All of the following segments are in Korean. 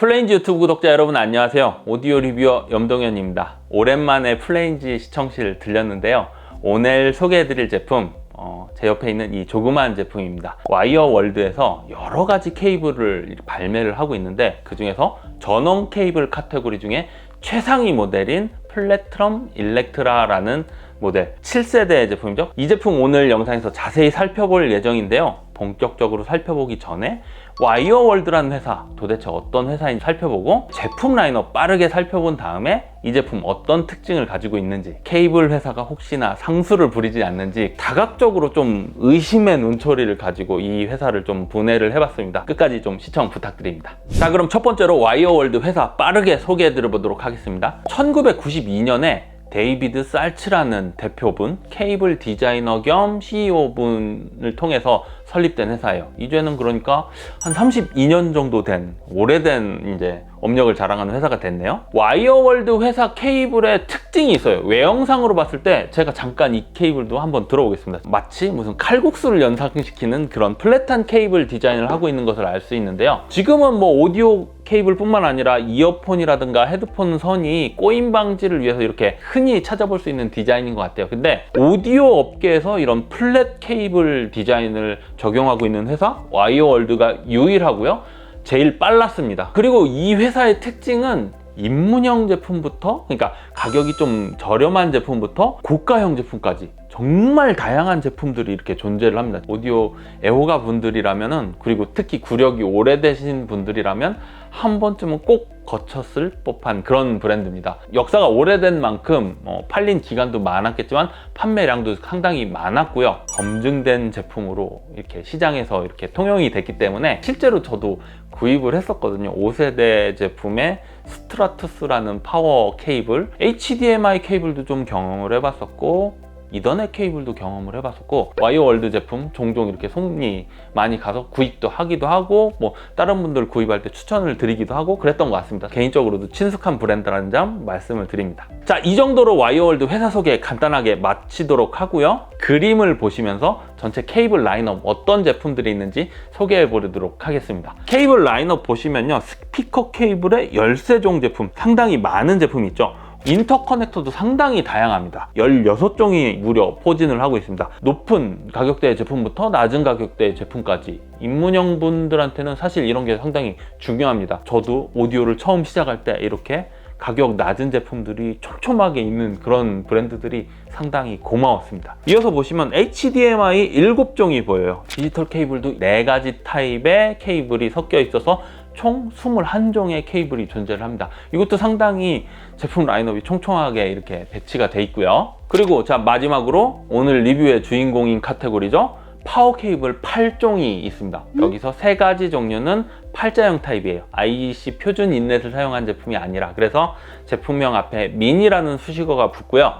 플레인즈 유튜브 구독자 여러분 안녕하세요. 오디오 리뷰어 염동현입니다. 오랜만에 플레인즈 시청실 들렸는데요. 오늘 소개해드릴 제품 어, 제 옆에 있는 이 조그마한 제품입니다. 와이어 월드에서 여러 가지 케이블을 발매를 하고 있는데 그 중에서 전원 케이블 카테고리 중에 최상위 모델인 플래트럼 일렉트라라는 모델 7세대 제품이죠. 이 제품 오늘 영상에서 자세히 살펴볼 예정인데요. 본격적으로 살펴보기 전에 와이어월드라는 회사 도대체 어떤 회사인지 살펴보고 제품 라인업 빠르게 살펴본 다음에 이 제품 어떤 특징을 가지고 있는지 케이블 회사가 혹시나 상수를 부리지 않는지 다각적으로 좀 의심의 눈초리를 가지고 이 회사를 좀 분해를 해봤습니다. 끝까지 좀 시청 부탁드립니다. 자 그럼 첫 번째로 와이어월드 회사 빠르게 소개해 드려 보도록 하겠습니다. 1992년에 데이비드 살츠라는 대표분, 케이블 디자이너 겸 CEO분을 통해서 설립된 회사예요. 이제는 그러니까 한 32년 정도 된 오래된 이제 업력을 자랑하는 회사가 됐네요. 와이어월드 회사 케이블의 특징이 있어요. 외형상으로 봤을 때 제가 잠깐 이 케이블도 한번 들어보겠습니다. 마치 무슨 칼국수를 연상시키는 그런 플랫한 케이블 디자인을 하고 있는 것을 알 수 있는데요. 지금은 뭐 오디오 케이블뿐만 아니라 이어폰이라든가 헤드폰 선이 꼬임 방지를 위해서 이렇게 흔히 찾아볼 수 있는 디자인인 것 같아요. 근데 오디오 업계에서 이런 플랫 케이블 디자인을 적용하고 있는 회사 와이어월드가 유일하고요. 제일 빨랐습니다. 그리고 이 회사의 특징은 입문형 제품부터 그러니까 가격이 좀 저렴한 제품부터 고가형 제품까지 정말 다양한 제품들이 이렇게 존재를 합니다. 오디오 애호가 분들이라면은 그리고 특히 구력이 오래되신 분들이라면 한 번쯤은 꼭 거쳤을 법한 그런 브랜드입니다. 역사가 오래된 만큼 어, 팔린 기간도 많았겠지만 판매량도 상당히 많았고요. 검증된 제품으로 이렇게 시장에서 이렇게 통용이 됐기 때문에 실제로 저도 구입을 했었거든요. 5세대 제품의 스트라투스라는 파워 케이블, HDMI 케이블도 좀 경험을 해봤었고 이더넷 케이블도 경험을 해봤었고 와이어월드 제품 종종 이렇게 손이 많이 가서 구입도 하기도 하고 뭐 다른 분들 구입할 때 추천을 드리기도 하고 그랬던 것 같습니다. 개인적으로도 친숙한 브랜드라는 점 말씀을 드립니다. 자 이 정도로 와이어월드 회사 소개 간단하게 마치도록 하고요. 그림을 보시면서 전체 케이블 라인업 어떤 제품들이 있는지 소개해 보도록 하겠습니다. 케이블 라인업 보시면요 스피커 케이블의 열쇠종 제품 상당히 많은 제품이 있죠 인터커넥터도 상당히 다양합니다. 16종이 무려 포진을 하고 있습니다. 높은 가격대의 제품부터 낮은 가격대의 제품까지 입문형 분들한테는 사실 이런 게 상당히 중요합니다. 저도 오디오를 처음 시작할 때 이렇게 가격 낮은 제품들이 촘촘하게 있는 그런 브랜드들이 상당히 고마웠습니다. 이어서 보시면 HDMI 7종이 보여요. 디지털 케이블도 4가지 타입의 케이블이 섞여 있어서 총 21종의 케이블이 존재를 합니다. 이것도 상당히 제품 라인업이 총총하게 이렇게 배치가 돼 있고요. 그리고 자 마지막으로 오늘 리뷰의 주인공인 카테고리죠. 파워 케이블 8종이 있습니다. 여기서 세 가지 종류는 팔자형 타입이에요. IEC 표준 인넷을 사용한 제품이 아니라 그래서 제품명 앞에 미니라는 수식어가 붙고요.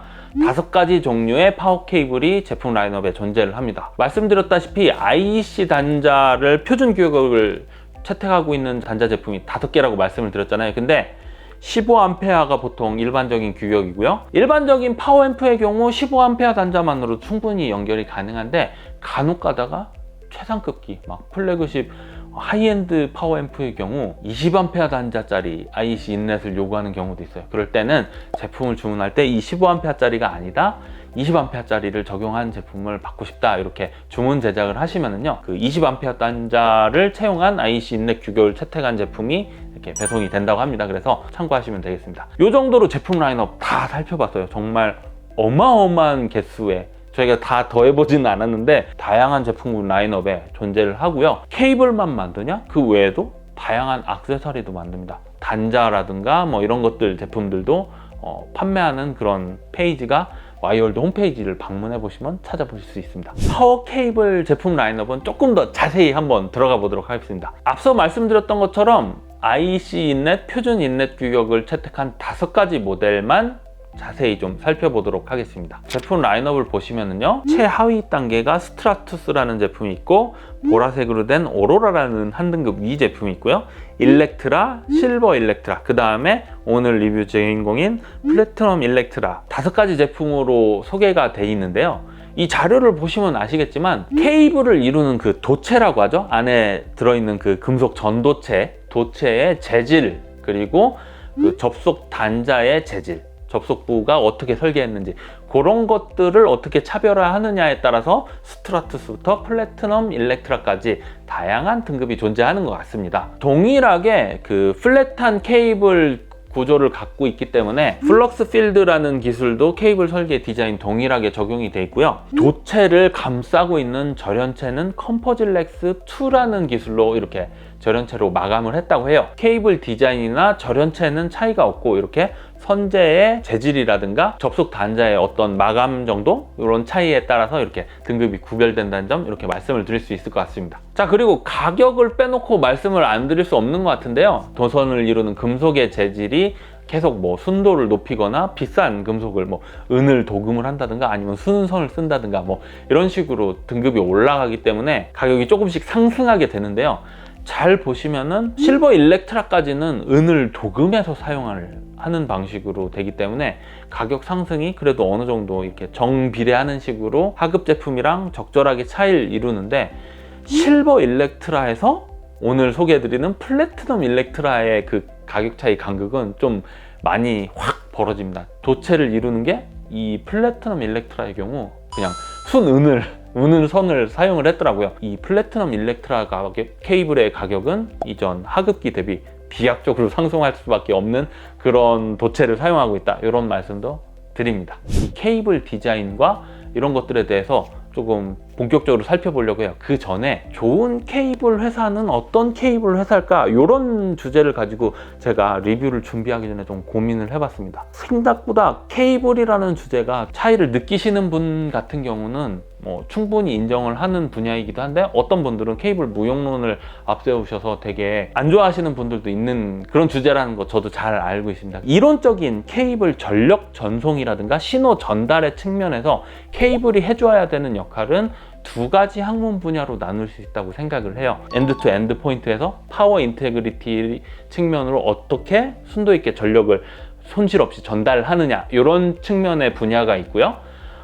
다섯 가지 종류의 파워 케이블이 제품 라인업에 존재를 합니다. 말씀드렸다시피 IEC 단자를 표준 규격을 채택하고 있는 단자 제품이 다섯 개라고 말씀을 드렸잖아요. 근데 15A가 보통 일반적인 규격이고요. 일반적인 파워앰프의 경우 15A 단자만으로 충분히 연결이 가능한데 간혹 가다가 최상급기, 막 플래그십 하이엔드 파워앰프의 경우 20A 단자짜리 IEC 인넷을 요구하는 경우도 있어요. 그럴 때는 제품을 주문할 때이 15A짜리가 아니다. 20A짜리를 적용한 제품을 받고 싶다 이렇게 주문 제작을 하시면은요 그 20A 단자를 채용한 IC 인넷 규격을 채택한 제품이 이렇게 배송이 된다고 합니다. 그래서 참고하시면 되겠습니다. 이 정도로 제품 라인업 다 살펴봤어요. 정말 어마어마한 개수의 저희가 다 더해보지는 않았는데 다양한 제품 라인업에 존재를 하고요. 케이블만 만드냐? 그 외에도 다양한 악세사리도 만듭니다. 단자라든가 뭐 이런 것들 제품들도 어, 판매하는 그런 페이지가 와이월드 홈페이지를 방문해 보시면 찾아보실 수 있습니다. 파워 케이블 제품 라인업은 조금 더 자세히 한번 들어가 보도록 하겠습니다. 앞서 말씀드렸던 것처럼 IC 인넷, 표준 인넷 규격을 채택한 다섯 가지 모델만 자세히 좀 살펴보도록 하겠습니다. 제품 라인업을 보시면은요, 최하위 단계가 스트라투스라는 제품이 있고, 보라색으로 된 오로라라는 한 등급 위 제품이 있고요. 일렉트라, 실버 일렉트라, 그 다음에 오늘 리뷰 주인공인 플래티넘 일렉트라 다섯 가지 제품으로 소개가 돼 있는데요. 이 자료를 보시면 아시겠지만 케이블을 이루는 그 도체라고 하죠. 안에 들어있는 그 금속 전도체 도체의 재질 그리고 그 접속 단자의 재질 접속부가 어떻게 설계했는지 그런 것들을 어떻게 차별화하느냐에 따라서 스트라투스부터 플래티넘 일렉트라까지 다양한 등급이 존재하는 것 같습니다. 동일하게 그 플랫한 케이블 구조를 갖고 있기 때문에 플럭스 필드라는 기술도 케이블 설계 디자인 동일하게 적용이 돼 있고요. 도체를 감싸고 있는 절연체는 컴포질렉스 2라는 기술로 이렇게 절연체로 마감을 했다고 해요. 케이블 디자인이나 절연체는 차이가 없고 이렇게 선재의 재질이라든가 접속 단자의 어떤 마감 정도 이런 차이에 따라서 이렇게 등급이 구별된다는 점 이렇게 말씀을 드릴 수 있을 것 같습니다. 자 그리고 가격을 빼놓고 말씀을 안 드릴 수 없는 것 같은데요. 도선을 이루는 금속의 재질이 계속 뭐 순도를 높이거나 비싼 금속을 뭐 은을 도금을 한다든가 아니면 순선을 쓴다든가 뭐 이런 식으로 등급이 올라가기 때문에 가격이 조금씩 상승하게 되는데요. 잘 보시면은 실버 일렉트라까지는 은을 도금해서 사용을 하는 방식으로 되기 때문에 가격 상승이 그래도 어느 정도 이렇게 정비례하는 식으로 하급 제품이랑 적절하게 차이를 이루는데 실버 일렉트라에서 오늘 소개해드리는 플래티넘 일렉트라의 그 가격 차이 간극은 좀 많이 확 벌어집니다. 도체를 이루는 게 이 플래티넘 일렉트라의 경우 그냥 순은을 은을 선을 사용을 했더라고요. 이 플래티넘 일렉트라 가격, 케이블의 가격은 이전 하급기 대비 비약적으로 상승할 수밖에 없는 그런 도체를 사용하고 있다. 이런 말씀도 드립니다. 이 케이블 디자인과 이런 것들에 대해서 조금 본격적으로 살펴보려고 해요. 그 전에 좋은 케이블 회사는 어떤 케이블 회사일까? 이런 주제를 가지고 제가 리뷰를 준비하기 전에 좀 고민을 해봤습니다. 생각보다 케이블이라는 주제가 차이를 느끼시는 분 같은 경우는 뭐 충분히 인정을 하는 분야이기도 한데 어떤 분들은 케이블 무용론을 앞세우셔서 되게 안 좋아하시는 분들도 있는 그런 주제라는 거 저도 잘 알고 있습니다. 이론적인 케이블 전력 전송이라든가 신호 전달의 측면에서 케이블이 해줘야 되는 역할은 두 가지 학문 분야로 나눌 수 있다고 생각을 해요. 엔드 투 엔드 포인트에서 파워 인테그리티 측면으로 어떻게 순도 있게 전력을 손실 없이 전달하느냐 이런 측면의 분야가 있고요.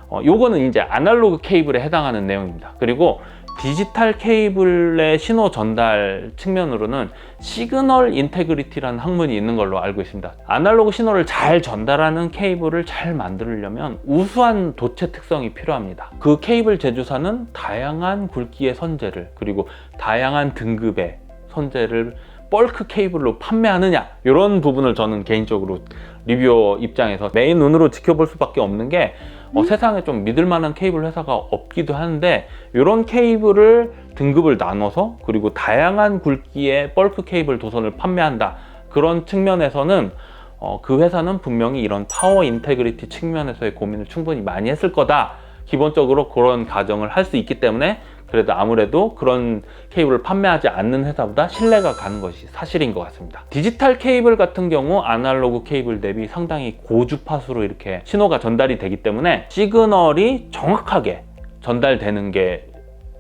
어, 요거는 이제 아날로그 케이블에 해당하는 내용입니다. 그리고 디지털 케이블의 신호 전달 측면으로는 시그널 인테그리티라는 학문이 있는 걸로 알고 있습니다. 아날로그 신호를 잘 전달하는 케이블을 잘 만들려면 우수한 도체 특성이 필요합니다. 그 케이블 제조사는 다양한 굵기의 선재를 그리고 다양한 등급의 선재를 벌크 케이블로 판매하느냐 이런 부분을 저는 개인적으로 리뷰어 입장에서 메인 눈으로 지켜볼 수밖에 없는 게 어, 세상에 좀 믿을 만한 케이블 회사가 없기도 한데 이런 케이블을 등급을 나눠서 그리고 다양한 굵기의 벌크 케이블 도선을 판매한다. 그런 측면에서는 어, 그 회사는 분명히 이런 파워 인테그리티 측면에서의 고민을 충분히 많이 했을 거다. 기본적으로 그런 가정을 할 수 있기 때문에 그래도 아무래도 그런 케이블을 판매하지 않는 회사보다 신뢰가 가는 것이 사실인 것 같습니다. 디지털 케이블 같은 경우 아날로그 케이블 대비 상당히 고주파수로 이렇게 신호가 전달이 되기 때문에 시그널이 정확하게 전달되는 게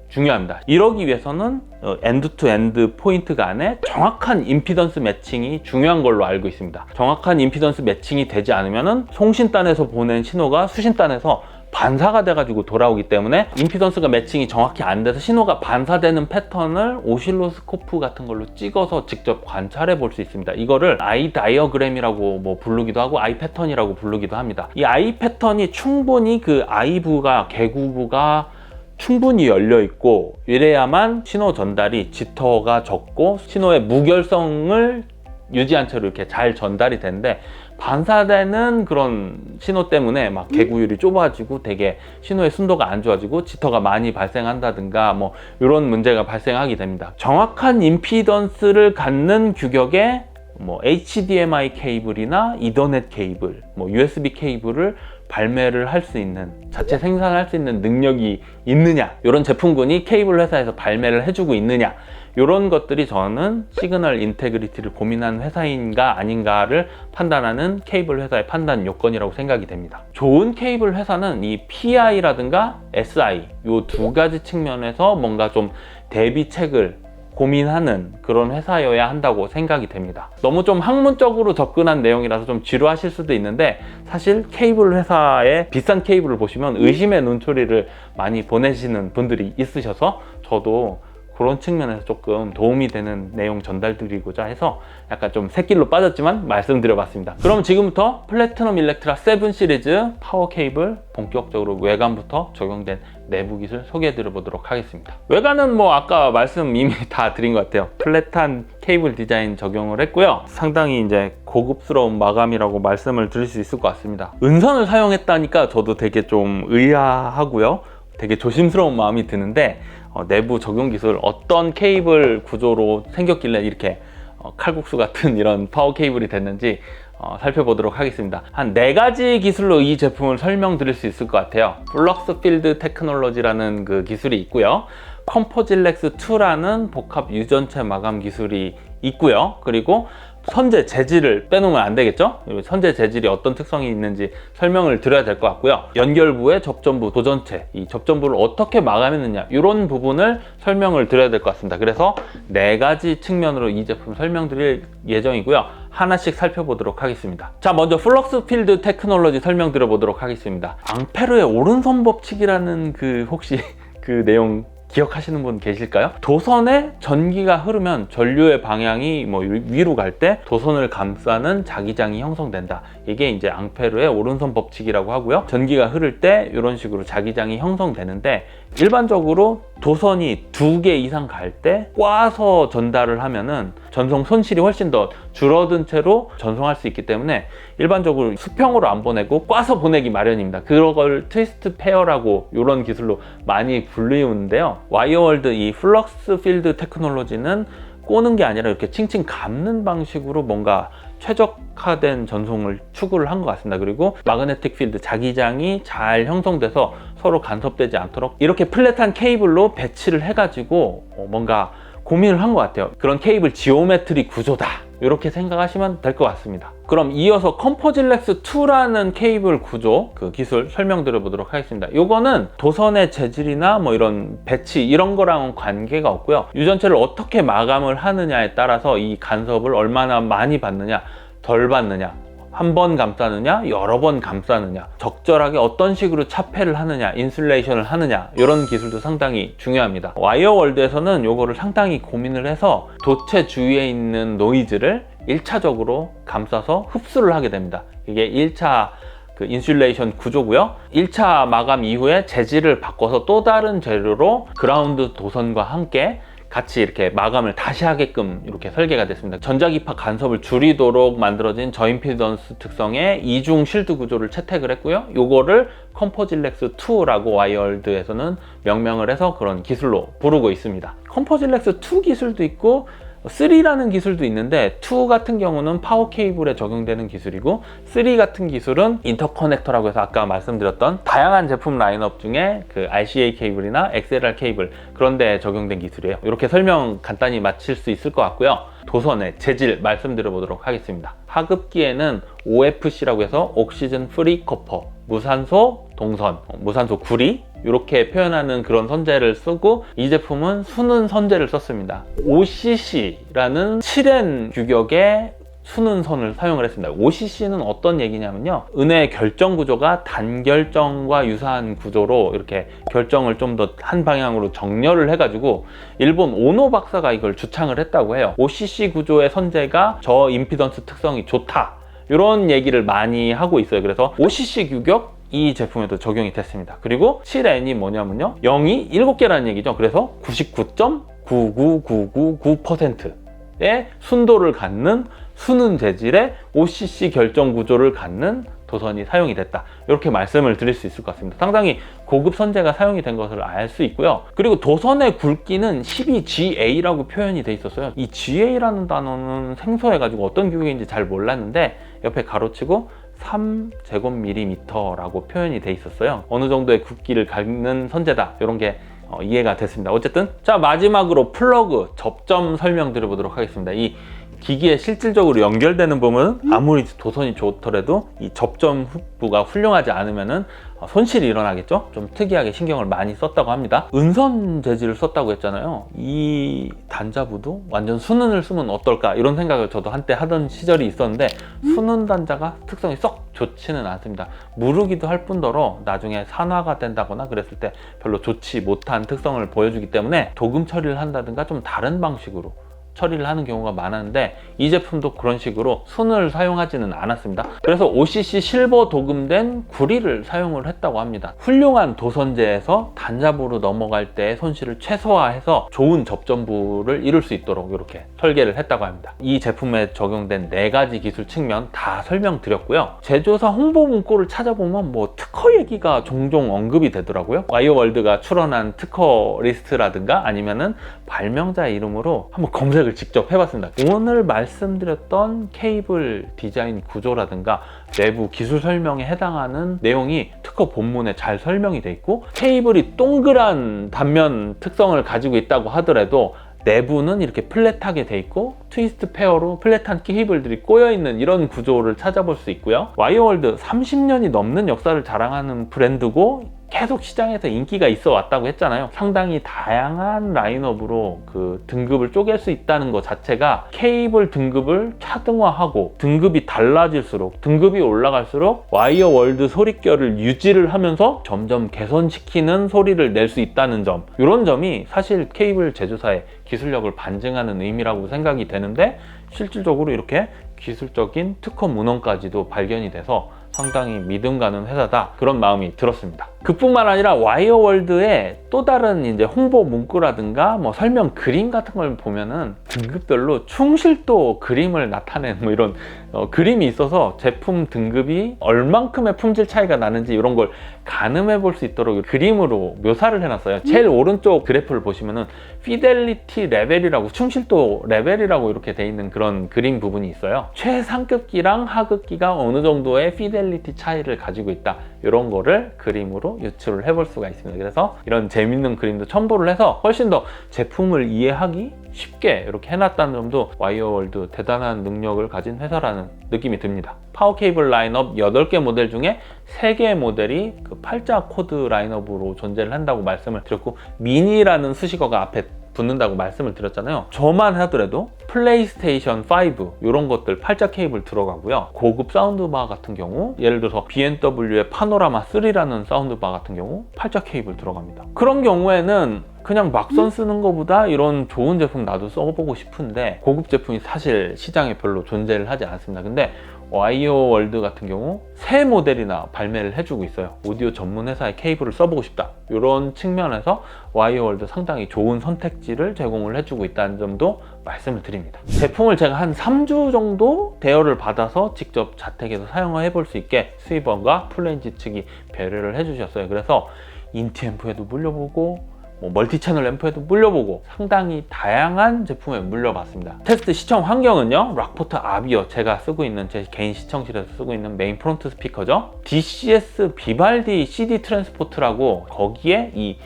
중요합니다. 이러기 위해서는 엔드 투 엔드 포인트 간에 정확한 임피던스 매칭이 중요한 걸로 알고 있습니다. 정확한 임피던스 매칭이 되지 않으면 송신단에서 보낸 신호가 수신단에서 반사가 돼가지고 돌아오기 때문에 임피던스가 매칭이 정확히 안 돼서 신호가 반사되는 패턴을 오실로스코프 같은 걸로 찍어서 직접 관찰해 볼 수 있습니다. 이거를 아이 다이어그램이라고 뭐 부르기도 하고 아이 패턴이라고 부르기도 합니다. 이 아이 패턴이 충분히 그 아이부가 개구부가 충분히 열려 있고 이래야만 신호 전달이 지터가 적고 신호의 무결성을 유지한 채로 이렇게 잘 전달이 되는데 반사되는 그런 신호 때문에 막 개구율이 좁아지고 되게 신호의 순도가 안 좋아지고 지터가 많이 발생한다든가 뭐 이런 문제가 발생하게 됩니다. 정확한 임피던스를 갖는 규격의 뭐 HDMI 케이블이나 이더넷 케이블, 뭐 USB 케이블을 발매를 할 수 있는 자체 생산할 수 있는 능력이 있느냐 이런 제품군이 케이블 회사에서 발매를 해주고 있느냐 이런 것들이 저는 시그널 인테그리티를 고민하는 회사인가 아닌가를 판단하는 케이블 회사의 판단 요건이라고 생각이 됩니다. 좋은 케이블 회사는 이 PI라든가 SI 이 두 가지 측면에서 뭔가 좀 대비책을 고민하는 그런 회사여야 한다고 생각이 됩니다. 너무 좀 학문적으로 접근한 내용이라서 좀 지루하실 수도 있는데 사실 케이블 회사의 비싼 케이블을 보시면 의심의 눈초리를 많이 보내시는 분들이 있으셔서 저도 그런 측면에서 조금 도움이 되는 내용 전달드리고자 해서 약간 좀 새길로 빠졌지만 말씀드려봤습니다. 그럼 지금부터 플래티넘 일렉트라 7 시리즈 파워 케이블 본격적으로 외관부터 적용된 내부 기술 소개해드려 보도록 하겠습니다. 외관은 뭐 아까 말씀 이미 다 드린 것 같아요. 플랫한 케이블 디자인 적용을 했고요. 상당히 이제 고급스러운 마감이라고 말씀을 드릴 수 있을 것 같습니다. 은선을 사용했다니까 저도 되게 좀 의아하고요. 되게 조심스러운 마음이 드는데 어, 내부 적용 기술 어떤 케이블 구조로 생겼길래 이렇게 어, 칼국수 같은 이런 파워 케이블이 됐는지 어, 살펴보도록 하겠습니다. 한 네 가지 기술로 이 제품을 설명드릴 수 있을 것 같아요. 플럭스 필드 테크놀로지라는 그 기술이 있고요. 컴포질렉스 2라는 복합 유전체 마감 기술이 있고요. 그리고 선제 재질을 빼놓으면 안 되겠죠? 선제 재질이 어떤 특성이 있는지 설명을 드려야 될 것 같고요. 연결부의 접전부, 도전체, 이 접전부를 어떻게 마감했느냐 이런 부분을 설명을 드려야 될 것 같습니다. 그래서 네 가지 측면으로 이 제품 설명드릴 예정이고요. 하나씩 살펴보도록 하겠습니다. 자, 먼저 플럭스 필드 테크놀로지 설명드려 보도록 하겠습니다. 앙페르의 오른손 법칙이라는 그 혹시 그 내용 기억하시는 분 계실까요? 도선에 전기가 흐르면 전류의 방향이 뭐 위로 갈 때 도선을 감싸는 자기장이 형성된다. 이게 이제 앙페르의 오른손 법칙이라고 하고요. 전기가 흐를 때 이런 식으로 자기장이 형성되는데 일반적으로 도선이 두 개 이상 갈 때 꽈서 전달을 하면은 전송 손실이 훨씬 더 줄어든 채로 전송할 수 있기 때문에 일반적으로 수평으로 안 보내고 꽈서 보내기 마련입니다. 그걸 트위스트 페어라고 이런 기술로 많이 불리우는데요. 와이어월드 이 플럭스 필드 테크놀로지는 꼬는 게 아니라 이렇게 칭칭 감는 방식으로 뭔가 최적화된 전송을 추구를 한 것 같습니다. 그리고 마그네틱 필드 자기장이 잘 형성돼서 서로 간섭되지 않도록 이렇게 플랫한 케이블로 배치를 해가지고 어, 뭔가 고민을 한 것 같아요. 그런 케이블 지오메트리 구조다. 이렇게 생각하시면 될 것 같습니다. 그럼 이어서 컴포질렉스 2라는 케이블 구조 그 기술 설명드려 보도록 하겠습니다. 이거는 도선의 재질이나 뭐 이런 배치 이런 거랑은 관계가 없고요. 유전체를 어떻게 마감을 하느냐에 따라서 이 간섭을 얼마나 많이 받느냐, 덜 받느냐, 한 번 감싸느냐, 여러 번 감싸느냐, 적절하게 어떤 식으로 차폐를 하느냐, 인슐레이션을 하느냐, 이런 기술도 상당히 중요합니다. 와이어 월드에서는 이거를 상당히 고민을 해서 도체 주위에 있는 노이즈를 1차적으로 감싸서 흡수를 하게 됩니다. 이게 1차 그 인슐레이션 구조고요. 1차 마감 이후에 재질을 바꿔서 또 다른 재료로 그라운드 도선과 함께 같이 이렇게 마감을 다시 하게끔 이렇게 설계가 됐습니다. 전자기파 간섭을 줄이도록 만들어진 저임피던스 특성의 이중 실드 구조를 채택을 했고요. 요거를 컴포질렉스 2라고 와이어드에서는 명명을 해서 그런 기술로 부르고 있습니다. 컴포질렉스 2 기술도 있고 3라는 기술도 있는데 2 같은 경우는 파워 케이블에 적용되는 기술이고 3 같은 기술은 인터커넥터라고 해서 아까 말씀드렸던 다양한 제품 라인업 중에 그 RCA 케이블이나 XLR 케이블 그런 데 적용된 기술이에요. 이렇게 설명 간단히 마칠 수 있을 것 같고요. 도선의 재질 말씀드려 보도록 하겠습니다. 하급기에는 OFC라고 해서 옥시즌 프리 커퍼 무산소 동선, 무산소 구리 이렇게 표현하는 그런 선재를 쓰고 이 제품은 수는 선재를 썼습니다. OCC라는 7N 규격의 수능선을 사용을 했습니다. OCC는 어떤 얘기냐면요. 은의 결정 구조가 단결정과 유사한 구조로 이렇게 결정을 좀 더 한 방향으로 정렬을 해가지고 일본 오노 박사가 이걸 주창을 했다고 해요. OCC 구조의 선재가 저 임피던스 특성이 좋다. 이런 얘기를 많이 하고 있어요. 그래서 OCC 규격 이 제품에도 적용이 됐습니다. 그리고 7N이 뭐냐면요. 0이 7개라는 얘기죠. 그래서 99.99999%의 순도를 갖는 수는 재질의 OCC 결정 구조를 갖는 도선이 사용이 됐다. 이렇게 말씀을 드릴 수 있을 것 같습니다. 상당히 고급 선재가 사용이 된 것을 알 수 있고요. 그리고 도선의 굵기는 12GA라고 표현이 돼 있었어요. 이 GA라는 단어는 생소해가지고 어떤 규격인지 잘 몰랐는데 옆에 가로치고 3제곱밀리미터라고 표현이 돼 있었어요. 어느 정도의 굵기를 갖는 선재다. 이런 게 어, 이해가 됐습니다. 어쨌든 자 마지막으로 플러그 접점 설명 드려보도록 하겠습니다. 이 기기에 실질적으로 연결되는 부분은 아무리 도선이 좋더라도 이 접점 후부가 훌륭하지 않으면은 어, 손실이 일어나겠죠? 좀 특이하게 신경을 많이 썼다고 합니다. 은선 재질을 썼다고 했잖아요. 이 단자부도 완전 순은을 쓰면 어떨까 이런 생각을 저도 한때 하던 시절이 있었는데 순은 단자가 특성이 썩 좋지는 않습니다. 무르기도 할 뿐더러 나중에 산화가 된다거나 그랬을 때 별로 좋지 못한 특성을 보여주기 때문에 도금 처리를 한다든가 좀 다른 방식으로 처리를 하는 경우가 많았는데 이 제품도 그런 식으로 순을 사용하지는 않았습니다. 그래서 OCC 실버 도금된 구리를 사용을 했다고 합니다. 훌륭한 도선제에서 단자부로 넘어갈 때 손실을 최소화해서 좋은 접점부를 이룰 수 있도록 이렇게 설계를 했다고 합니다. 이 제품에 적용된 네 가지 기술 측면 다 설명드렸고요. 제조사 홍보 문구를 찾아보면 뭐 특허 얘기가 종종 언급이 되더라고요. 와이어월드가 출원한 특허 리스트라든가 아니면은 발명자 이름으로 한번 검색 을 직접 해봤습니다. 오늘 말씀드렸던 케이블 디자인 구조라든가 내부 기술 설명에 해당하는 내용이 특허 본문에 잘 설명이 돼 있고 케이블이 동그란 단면 특성을 가지고 있다고 하더라도 내부는 이렇게 플랫하게 돼 있고 트위스트 페어로 플랫한 케이블들이 꼬여 있는 이런 구조를 찾아볼 수 있고요. 와이어월드 30년이 넘는 역사를 자랑하는 브랜드고 계속 시장에서 인기가 있어 왔다고 했잖아요. 상당히 다양한 라인업으로 그 등급을 쪼갤 수 있다는 것 자체가 케이블 등급을 차등화하고 등급이 달라질수록 등급이 올라갈수록 와이어 월드 소리결을 유지를 하면서 점점 개선시키는 소리를 낼 수 있다는 점 이런 점이 사실 케이블 제조사의 기술력을 반증하는 의미라고 생각이 되는데 실질적으로 이렇게 기술적인 특허 문헌까지도 발견이 돼서 상당히 믿음 가는 회사다 그런 마음이 들었습니다. 그뿐만 아니라 와이어월드의 또 다른 이제 홍보 문구라든가 뭐 설명 그림 같은 걸 보면은 등급별로 충실도 그림을 나타낸 뭐 이런 어, 그림이 있어서 제품 등급이 얼만큼의 품질 차이가 나는지 이런 걸 가늠해 볼 수 있도록 그림으로 묘사를 해놨어요. 제일 오른쪽 그래프를 보시면은 피델리티 레벨이라고 충실도 레벨이라고 이렇게 돼 있는 그런 그림 부분이 있어요. 최상급기랑 하급기가 어느 정도의 피델리티 차이를 가지고 있다. 이런 거를 그림으로 유출을 해볼 수가 있습니다. 그래서 이런 재밌는 그림도 첨부를 해서 훨씬 더 제품을 이해하기 쉽게 이렇게 해놨다는 점도 와이어월드 대단한 능력을 가진 회사라는 느낌이 듭니다. 파워 케이블 라인업 8개 모델 중에 3개의 모델이 그 팔자 코드 라인업으로 존재를 한다고 말씀을 드렸고 미니라는 수식어가 앞에 붙는다고 말씀을 드렸잖아요. 저만 하더라도 플레이스테이션 5 이런 것들 팔자 케이블 들어가고요. 고급 사운드바 같은 경우 예를 들어서 BMW의 파노라마 3라는 사운드바 같은 경우 팔자 케이블 들어갑니다. 그런 경우에는 그냥 막선 쓰는 것보다 이런 좋은 제품 나도 써보고 싶은데 고급 제품이 사실 시장에 별로 존재를 하지 않습니다. 근데 와이어 월드 같은 경우 새 모델이나 발매를 해주고 있어요. 오디오 전문 회사의 케이블을 써보고 싶다. 이런 측면에서 와이어 월드 상당히 좋은 선택지를 제공을 해주고 있다는 점도 말씀을 드립니다. 제품을 제가 한 3주 정도 대여를 받아서 직접 자택에서 사용을 해볼 수 있게 수입원과 플레인지 측이 배려를 해주셨어요. 그래서 인티앰프에도 물려보고 뭐 멀티 채널 앰프에도 물려보고 상당히 다양한 제품에 물려봤습니다. 테스트 시청 환경은요. 락포트 아비어 제가 쓰고 있는 제 개인 시청실에서 쓰고 있는 메인 프론트 스피커죠. DCS 비발디 CD 트랜스포트라고 거기에 이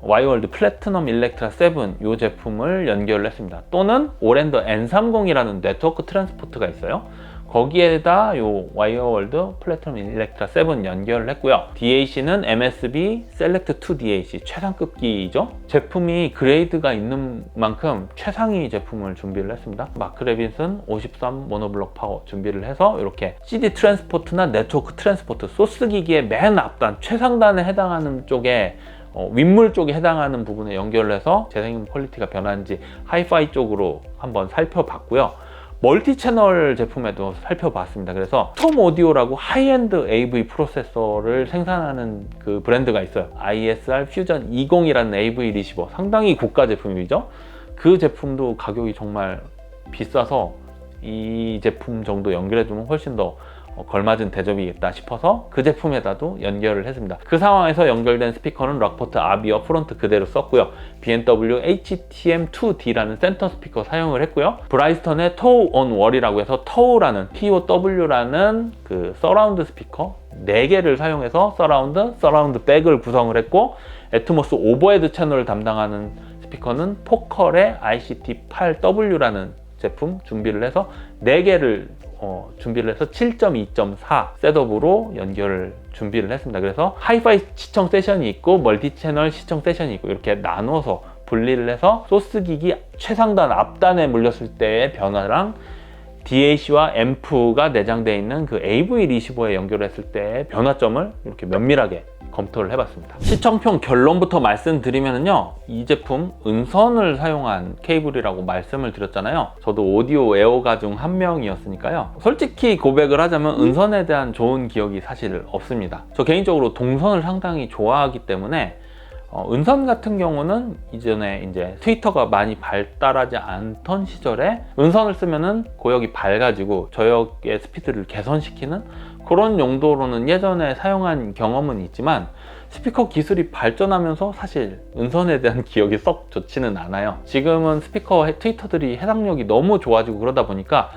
와이월드 플래티넘 일렉트라 7 이 제품을 연결을 했습니다. 또는 오랜더 N30이라는 네트워크 트랜스포트가 있어요. 거기에다 요 와이어월드 플래티넘 일렉트라 7 연결을 했고요. DAC는 MSB 셀렉트 2 DAC 최상급기죠. 제품이 그레이드가 있는 만큼 최상위 제품을 준비를 했습니다. 마크 레빈슨 53 모노블록 파워 준비를 해서 이렇게 CD 트랜스포트나 네트워크 트랜스포트 소스 기기의 맨 앞단 최상단에 해당하는 쪽에 어, 윗물 쪽에 해당하는 부분에 연결을 해서 재생임 퀄리티가 변하는지 하이파이 쪽으로 한번 살펴봤고요. 멀티 채널 제품에도 살펴봤습니다. 그래서 톰 오디오라고 하이엔드 AV 프로세서를 생산하는 그 브랜드가 있어요. ISR 퓨전 20이라는 AV 리시버 상당히 고가 제품이죠. 그 제품도 가격이 정말 비싸서 이 제품 정도 연결해주면 훨씬 더 어, 걸맞은 대접이겠다 싶어서 그 제품에다도 연결을 했습니다. 그 상황에서 연결된 스피커는 락포트 아비어 프론트 그대로 썼고요. BMW HTM2D라는 센터 스피커 사용을 했고요. 브라이스턴의 토우 온 월이라고 해서 토우라는 TOW라는 그 서라운드 스피커 4개를 사용해서 서라운드, 서라운드 백을 구성을 했고 애트모스 오버헤드 채널을 담당하는 스피커는 포컬의 ICT8W라는 제품 준비를 해서 4개를 어, 준비를 해서 7.2.4 셋업으로 연결을 준비를 했습니다. 그래서 하이파이 시청 세션이 있고 멀티 채널 시청 세션이 있고 이렇게 나눠서 분리를 해서 소스 기기 최상단 앞단에 물렸을 때의 변화랑 DAC와 앰프가 내장되어 있는 그 AV 리시버에 연결했을 때의 변화점을 이렇게 면밀하게 검토를 해봤습니다. 시청평 결론부터 말씀드리면요. 이 제품 은선을 사용한 케이블이라고 말씀을 드렸잖아요. 저도 오디오 애호가 중 한 명이었으니까요. 솔직히 고백을 하자면 은선에 대한 좋은 기억이 사실 없습니다. 저 개인적으로 동선을 상당히 좋아하기 때문에 어, 은선 같은 경우는 이전에 이제 트위터가 많이 발달하지 않던 시절에 은선을 쓰면은 고역이 밝아지고 저역의 스피드를 개선시키는 그런 용도로는 예전에 사용한 경험은 있지만 스피커 기술이 발전하면서 사실 은선에 대한 기억이 썩 좋지는 않아요. 지금은 스피커 해- 트위터들이 해상력이 너무 좋아지고 그러다 보니까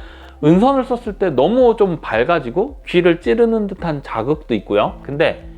은선을 썼을 때 너무 좀 밝아지고 귀를 찌르는 듯한 자극도 있고요. 근데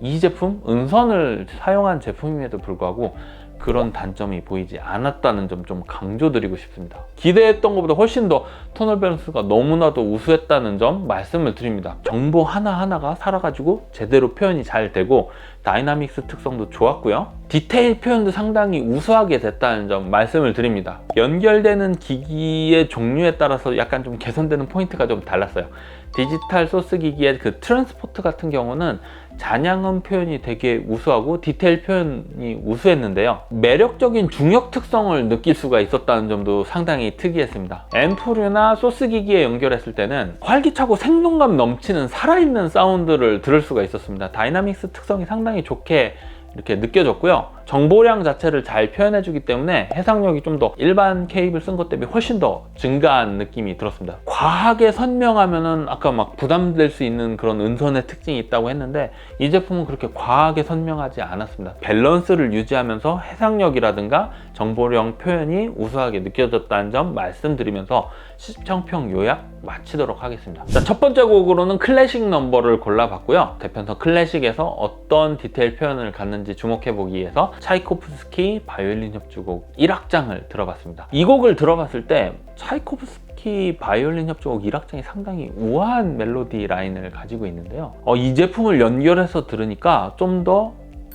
이 제품 은선을 사용한 제품임에도 불구하고 그런 단점이 보이지 않았다는 점 좀 강조드리고 싶습니다. 기대했던 것보다 훨씬 더 토널 밸런스가 너무나도 우수했다는 점 말씀을 드립니다. 정보 하나하나가 살아가지고 제대로 표현이 잘 되고 다이나믹스 특성도 좋았고요. 디테일 표현도 상당히 우수하게 됐다는 점 말씀을 드립니다. 연결되는 기기의 종류에 따라서 약간 좀 개선되는 포인트가 좀 달랐어요. 디지털 소스 기기의 그 트랜스포트 같은 경우는 잔향음 표현이 되게 우수하고 디테일 표현이 우수했는데요. 매력적인 중역 특성을 느낄 수가 있었다는 점도 상당히 특이했습니다. 앰프류나 소스 기기에 연결했을 때는 활기차고 생동감 넘치는 살아있는 사운드를 들을 수가 있었습니다. 다이나믹스 특성이 상당히 좋게 이렇게 느껴졌고요. 정보량 자체를 잘 표현해 주기 때문에 해상력이 좀 더 일반 케이블 쓴 것 대비 훨씬 더 증가한 느낌이 들었습니다. 과하게 선명하면은 아까 막 부담될 수 있는 그런 은선의 특징이 있다고 했는데 이 제품은 그렇게 과하게 선명하지 않았습니다. 밸런스를 유지하면서 해상력이라든가 정보량 표현이 우수하게 느껴졌다는 점 말씀드리면서 시청평 요약 마치도록 하겠습니다. 자, 첫 번째 곡으로는 클래식 넘버를 골라봤고요. 대편성 클래식에서 어떤 디테일 표현을 갖는지 주목해보기 위해서 차이코프스키 바이올린 협주곡 1악장을 들어봤습니다. 이 곡을 들어봤을 때 차이코프스키 바이올린 협주곡 1악장이 상당히 우아한 멜로디 라인을 가지고 있는데요. 어, 이 제품을 연결해서 들으니까 좀 더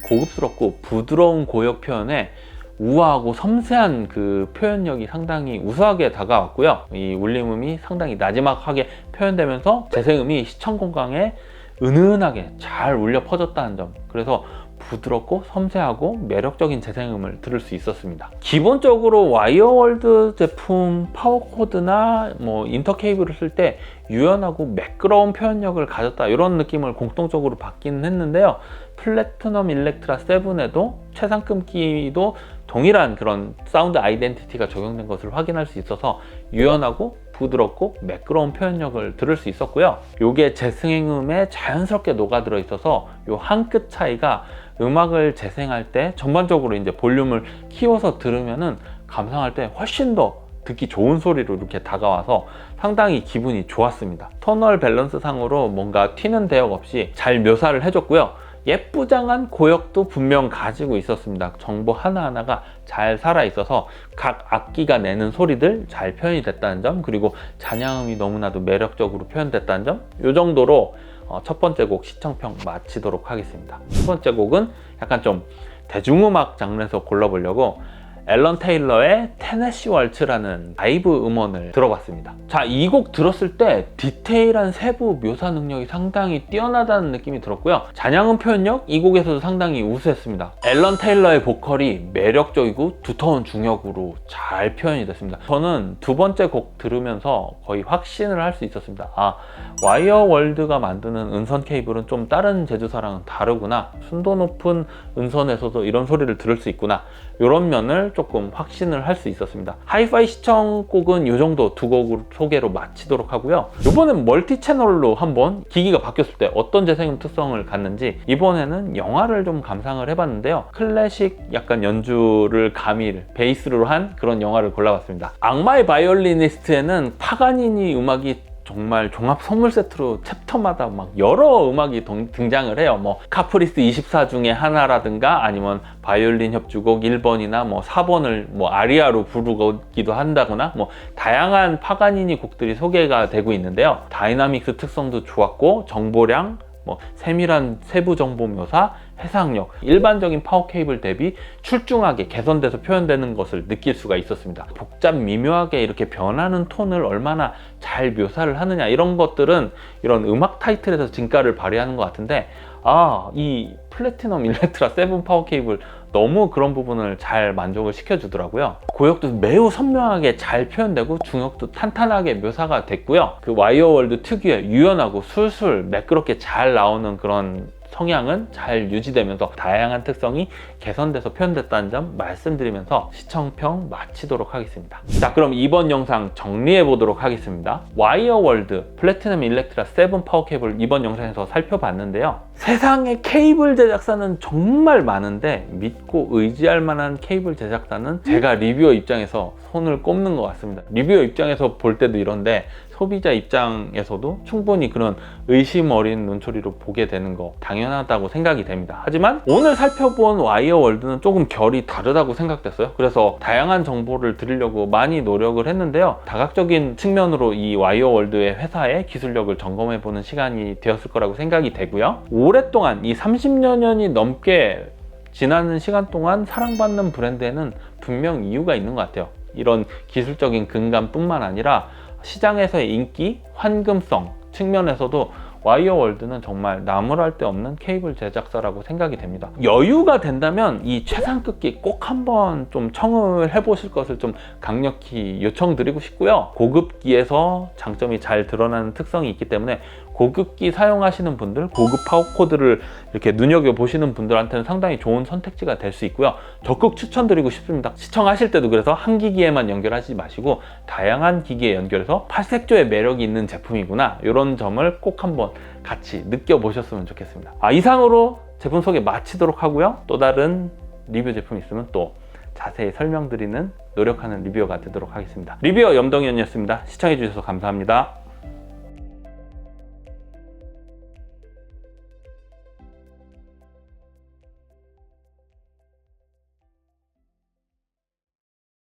고급스럽고 부드러운 고역 표현에 우아하고 섬세한 그 표현력이 상당히 우수하게 다가왔고요. 이 울림음이 상당히 나지막하게 표현되면서 재생음이 시청 공간에 은은하게 잘 울려 퍼졌다는 점. 그래서 부드럽고 섬세하고 매력적인 재생음을 들을 수 있었습니다. 기본적으로 와이어월드 제품 파워코드나 뭐 인터 케이블을 쓸 때 유연하고 매끄러운 표현력을 가졌다 이런 느낌을 공통적으로 받기는 했는데요. 플래티넘 일렉트라 7에도 최상 끔기도 동일한 그런 사운드 아이덴티티가 적용된 것을 확인할 수 있어서 유연하고 부드럽고 매끄러운 표현력을 들을 수 있었고요. 요게 재생음에 자연스럽게 녹아들어 있어서 요 한 끗 차이가 음악을 재생할 때 전반적으로 이제 볼륨을 키워서 들으면은 감상할 때 훨씬 더 듣기 좋은 소리로 이렇게 다가와서 상당히 기분이 좋았습니다. 터널 밸런스 상으로 뭔가 튀는 대역 없이 잘 묘사를 해줬고요. 예쁘장한 고역도 분명 가지고 있었습니다. 정보 하나하나가 잘 살아 있어서 각 악기가 내는 소리들 잘 표현이 됐다는 점, 그리고 잔향음이 너무나도 매력적으로 표현됐다는 점, 이 정도로 어, 첫 번째 곡 시청평 마치도록 하겠습니다. 두 번째 곡은 약간 좀 대중음악 장르에서 골라보려고 앨런 테일러의 테네시 월츠라는 라이브 음원을 들어봤습니다. 자, 이 곡 들었을 때 디테일한 세부 묘사 능력이 상당히 뛰어나다는 느낌이 들었고요. 잔향음 표현력 이 곡에서도 상당히 우수했습니다. 앨런 테일러의 보컬이 매력적이고 두터운 중역으로 잘 표현이 됐습니다. 저는 두 번째 곡 들으면서 거의 확신을 할 수 있었습니다. 아, 와이어 월드가 만드는 은선 케이블은 좀 다른 제조사랑은 다르구나. 순도 높은 은선에서도 이런 소리를 들을 수 있구나. 이런 면을 조금 확신을 할 수 있었습니다. 하이파이 시청곡은 이 정도 두 곡을 소개로 마치도록 하고요. 이번엔 멀티 채널로 한번 기기가 바뀌었을 때 어떤 재생음 특성을 갖는지 이번에는 영화를 좀 감상을 해봤는데요. 클래식 약간 연주를 가미를 베이스로 한 그런 영화를 골라봤습니다. 악마의 바이올리니스트에는 파가니니 음악이 정말 종합 선물 세트로 챕터마다 막 여러 음악이 동- 등장을 해요. 뭐 카프리스 24 중에 하나라든가 아니면 바이올린 협주곡 1번이나 뭐 4번을 뭐 아리아로 부르기도 한다거나 뭐 다양한 파가니니 곡들이 소개가 되고 있는데요. 다이나믹스 특성도 좋았고 정보량 뭐 세밀한 세부 정보 묘사, 해상력, 일반적인 파워 케이블 대비 출중하게 개선돼서 표현되는 것을 느낄 수가 있었습니다. 복잡 미묘하게 이렇게 변하는 톤을 얼마나 잘 묘사를 하느냐 이런 것들은 이런 음악 타이틀에서 진가를 발휘하는 것 같은데 아 이 플래티넘 일렉트라 7 파워 케이블 너무 그런 부분을 잘 만족을 시켜주더라고요. 고역도 매우 선명하게 잘 표현되고 중역도 탄탄하게 묘사가 됐고요. 그 와이어월드 특유의 유연하고 술술 매끄럽게 잘 나오는 그런 성향은 잘 유지되면서 다양한 특성이 개선돼서 표현됐다는 점 말씀드리면서 시청평 마치도록 하겠습니다. 자, 그럼 이번 영상 정리해 보도록 하겠습니다. 와이어월드 플래티넘 일렉트라 7 파워 케이블 이번 영상에서 살펴봤는데요. 세상에 케이블 제작사는 정말 많은데 믿고 의지할 만한 케이블 제작사는 제가 리뷰어 입장에서 손을 꼽는 것 같습니다. 리뷰어 입장에서 볼 때도 이런데 소비자 입장에서도 충분히 그런 의심 어린 눈초리로 보게 되는 거 당연하다고 생각이 됩니다. 하지만 오늘 살펴본 와이어 월드는 조금 결이 다르다고 생각됐어요. 그래서 다양한 정보를 드리려고 많이 노력을 했는데요. 다각적인 측면으로 이 와이어 월드의 회사의 기술력을 점검해 보는 시간이 되었을 거라고 생각이 되고요. 오랫동안 이 30여 년이 넘게 지나는 시간 동안 사랑받는 브랜드에는 분명 이유가 있는 것 같아요. 이런 기술적인 근간뿐만 아니라 시장에서의 인기, 환금성 측면에서도 와이어월드는 정말 나무랄 데 없는 케이블 제작사라고 생각이 됩니다. 여유가 된다면 이 최상급기 꼭 한번 좀 청음을 해보실 것을 좀 강력히 요청드리고 싶고요. 고급기에서 장점이 잘 드러나는 특성이 있기 때문에 고급기 사용하시는 분들, 고급 파워 코드를 이렇게 눈여겨 보시는 분들한테는 상당히 좋은 선택지가 될 수 있고요. 적극 추천드리고 싶습니다. 시청하실 때도 그래서 한 기기에만 연결하지 마시고 다양한 기기에 연결해서 팔색조의 매력이 있는 제품이구나 이런 점을 꼭 한번 같이 느껴보셨으면 좋겠습니다. 아, 이상으로 제품 소개 마치도록 하고요. 또 다른 리뷰 제품 있으면 또 자세히 설명드리는 노력하는 리뷰어가 되도록 하겠습니다. 리뷰어 염동현이었습니다. 시청해주셔서 감사합니다.